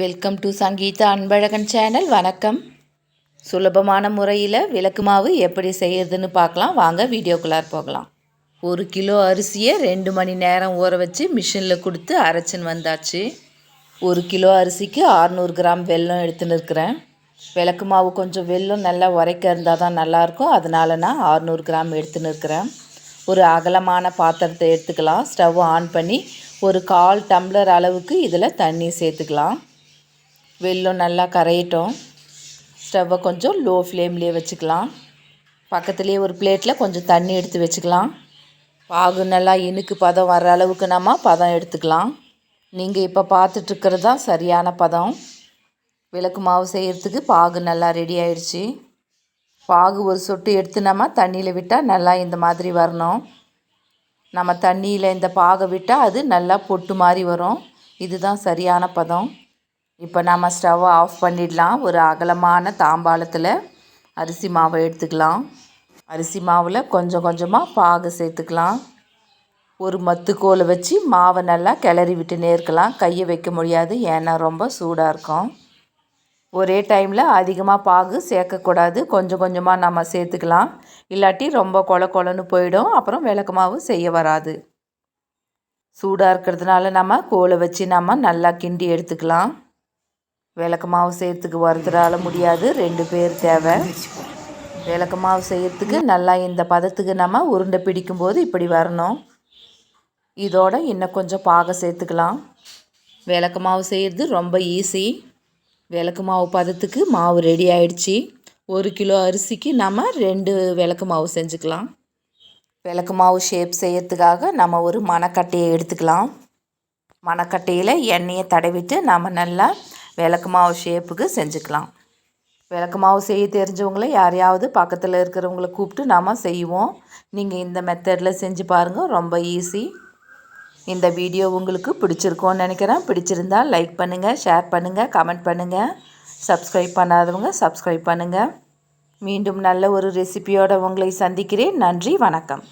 Welcome to Sangeetha Anbazhagan channel வணக்கம். சுலபமான முறையில் விளக்கு மாவு எப்படி செய்யறதுன்னு பார்க்கலாம். வாங்க வீடியோக்குள்ளார் போகலாம். ஒரு கிலோ அரிசியை ரெண்டு மணி நேரம் ஊற வச்சு மிஷினில் கொடுத்து அரைச்சின்னு வந்தாச்சு. ஒரு கிலோ அரிசிக்கு 600 கிராம் வெல்லம் எடுத்துன்னு இருக்கிறேன். விளக்கு மாவு கொஞ்சம் வெல்லம் நல்லா உரைக்க இருந்தால் தான் நல்லாயிருக்கும். அதனால நான் 600 கிராம் எடுத்துன்னு இருக்கிறேன். ஒரு அகலமான பாத்திரத்தை எடுத்துக்கலாம். ஸ்டவ் ஆன் பண்ணி ஒரு கால் டம்ளர் அளவுக்கு இதில் தண்ணி சேர்த்துக்கலாம். வெல்லம் நல்லா கரையட்டும். ஸ்டவ்வை கொஞ்சம் லோ ஃப்ளேம்லேயே வச்சுக்கலாம். பக்கத்துலேயே ஒரு பிளேட்டில் கொஞ்சம் தண்ணி எடுத்து வச்சுக்கலாம். பாகு நல்லா இனுக்கு பதம் வர அளவுக்கு நம்ம பதம் எடுத்துக்கலாம். நீங்கள் இப்போ பார்த்துட்ருக்கிறது தான் சரியான பதம். விளக்கு மாவு செய்கிறதுக்கு பாகு நல்லா ரெடி ஆயிடுச்சு பாகு ஒரு சொட்டு எடுத்து நம்ம தண்ணியில் விட்டால் நல்லா இந்த மாதிரி வரணும். நம்ம தண்ணியில் இந்த பாகை விட்டால் அது நல்லா பொட்டு மாதிரி வரும். இதுதான் சரியான பதம். இப்போ நம்ம ஸ்டவ்வை ஆஃப் பண்ணிடலாம். ஒரு அகலமான தாம்பாளத்தில் அரிசி மாவை எடுத்துக்கலாம். அரிசி மாவில் கொஞ்சம் கொஞ்சமாக பாகு சேர்த்துக்கலாம். ஒரு மத்துக்கோலை வச்சு மாவை நல்லா கிளறி விட்டுனே இருக்கலாம் கையை வைக்க முடியாது ஏன்னா ரொம்ப சூடாக இருக்கும். ஒரே டைமில் அதிகமாக பாகு சேர்க்கக்கூடாது. கொஞ்சம் கொஞ்சமாக நம்ம சேர்த்துக்கலாம். இல்லாட்டி ரொம்ப கொல கொலன்னு போயிடும். அப்புறம் விளக்கு மாவு செய்ய வராது. சூடாக இருக்கிறதுனால நம்ம கோலை வச்சு நம்ம நல்லா கிண்டி எடுத்துக்கலாம். விளக்கு மாவு செய்கிறதுக்கு ஒருத்தரால் முடியாது. ரெண்டு பேர் தேவை. விளக்கு மாவு நல்லா இந்த பதத்துக்கு நம்ம உருண்டை பிடிக்கும்போது இப்படி வரணும். இதோட இன்னும் கொஞ்சம் பாக சேர்த்துக்கலாம். விளக்கு மாவு செய்கிறது ரொம்ப ஈஸி விளக்கு மாவு பதத்துக்கு மாவு ரெடி ஆயிடுச்சு. ஒரு கிலோ அரிசிக்கு நம்ம ரெண்டு விளக்கு மாவு செஞ்சுக்கலாம். விளக்கு மாவு ஷேப் செய்யறதுக்காக நம்ம ஒரு மணக்கட்டையை எடுத்துக்கலாம். மணக்கட்டையில் எண்ணெயை தடவிட்டு நம்ம நல்லா விளக்கு மாவு ஷேப்புக்கு செஞ்சுக்கலாம். விளக்கு மாவு செய்ய தெரிஞ்சவங்கள யாரையாவது பக்கத்தில் இருக்கிறவங்கள கூப்பிட்டு நாம் செய்வோம். நீங்கள் இந்த மெத்தடில் செஞ்சு பாருங்கள் ரொம்ப ஈஸி இந்த வீடியோ உங்களுக்கு பிடிச்சிருக்கோன்னு நினைக்கிறேன். பிடிச்சிருந்தா லைக் பண்ணுங்கள் ஷேர் பண்ணுங்கள் கமெண்ட் பண்ணுங்கள் சப்ஸ்கிரைப் பண்ணாதவங்க சப்ஸ்கிரைப் பண்ணுங்கள் மீண்டும் நல்ல ஒரு ரெசிபியோடு உங்களை சந்திக்கிறேன். நன்றி வணக்கம்.